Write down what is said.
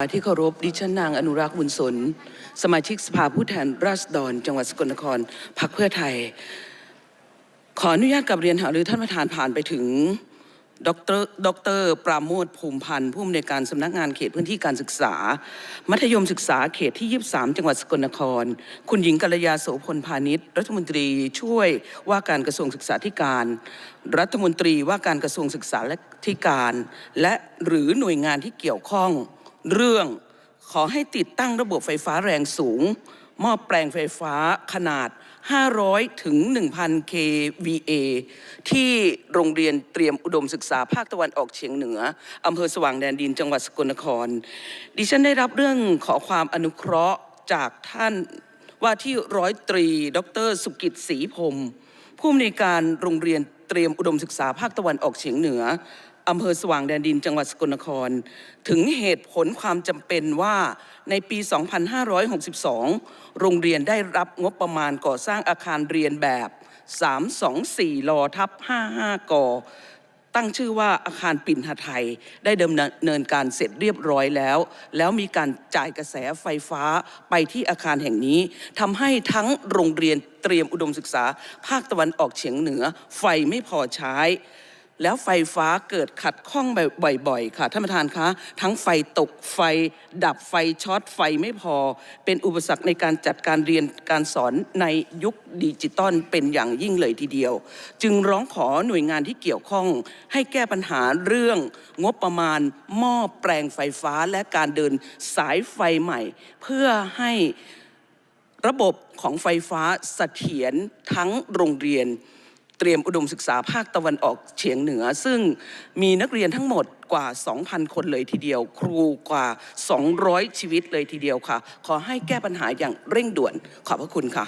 ที่เคารพดิฉันนางอนุรักษ์บุญสน สมาชิกสภาผู้แทนราษฎร จังหวัดสกลนครพรรคเพื่อไทย ขออนุญาตกับเรียนหารือท่านประธานผ่านไปถึงดรดรปราโมทภูมิพันธ์ผู้อำนวยการสำนักงานเขตพื้นที่การศึกษา มัธยมศึกษาเขตที่ 23 จังหวัดสกลนคร คุณหญิงกัลยาโสพลพาณิชย์ รัฐมนตรีช่วยว่าการกระทรวงศึกษาธิการ รัฐมนตรีว่าการกระทรวงศึกษาและธิการ และหรือหน่วยงานที่เกี่ยวข้อง เรื่องขอให้ติดตั้งระบบไฟฟ้าแรงสูงม้อแปลงไฟฟ้าขนาด 500 ถึง 1,000 kVA ที่โรงเรียนเตรียมอุดมศึกษาภาคตะวันออกเฉียงเหนืออำเภอสว่างแดนดินจังหวัดสกลนคร ดิฉันได้รับเรื่องขอความอนุเคราะห์จากท่านว่าที่ร้อยตรี ดร สุกิจศรีพรมผู้อำนวยการโรงเรียนเตรียมอุดมศึกษาภาคตะวันออกเฉียงเหนือ อำเภอสว่างแดนดินจังหวัดสกลนคร ถึงเหตุผลความจำเป็นว่าในปี 2562 โรงเรียนได้รับงบประมาณก่อสร้างอาคารเรียนแบบ 324 ลอทับ 55กตั้งชื่อว่าอาคารปิ่นหไทยได้ดำเนินการเสร็จเรียบร้อยแล้ว แล้วมีการจ่ายกระแสไฟฟ้าไปที่อาคารแห่งนี้ทำให้ทั้งโรงเรียนเตรียมอุดมศึกษา ภาคตะวันออกเฉียงเหนือ ไฟไม่พอใช้ แล้วไฟฟ้าเกิดขัดข้องบ่อยๆ ค่ะท่านประธานคะทั้งไฟตกไฟ ดับไฟช็อตไฟไม่พอ เป็นอุปสรรคในการจัดการเรียนการสอนในยุคดิจิตอลเป็นอย่างยิ่งเลยทีเดียว จึงร้องขอหน่วยงานที่เกี่ยวข้อง ให้แก้ปัญหาเรื่องงบประมาณหม้อแปลงไฟฟ้าและการเดินสายไฟใหม่ เพื่อให้ระบบของไฟฟ้าเสถียรทั้งโรงเรียน เตรียมอุดมศึกษาภาคตะวันออกเฉียงเหนือ ซึ่งมีนักเรียนทั้งหมดกว่า 2,000 คนเลยทีเดียว ครูกว่า 200 ชีวิตเลยทีเดียวค่ะ ขอให้แก้ปัญหาอย่างเร่งด่วนขอบพระคุณค่ะ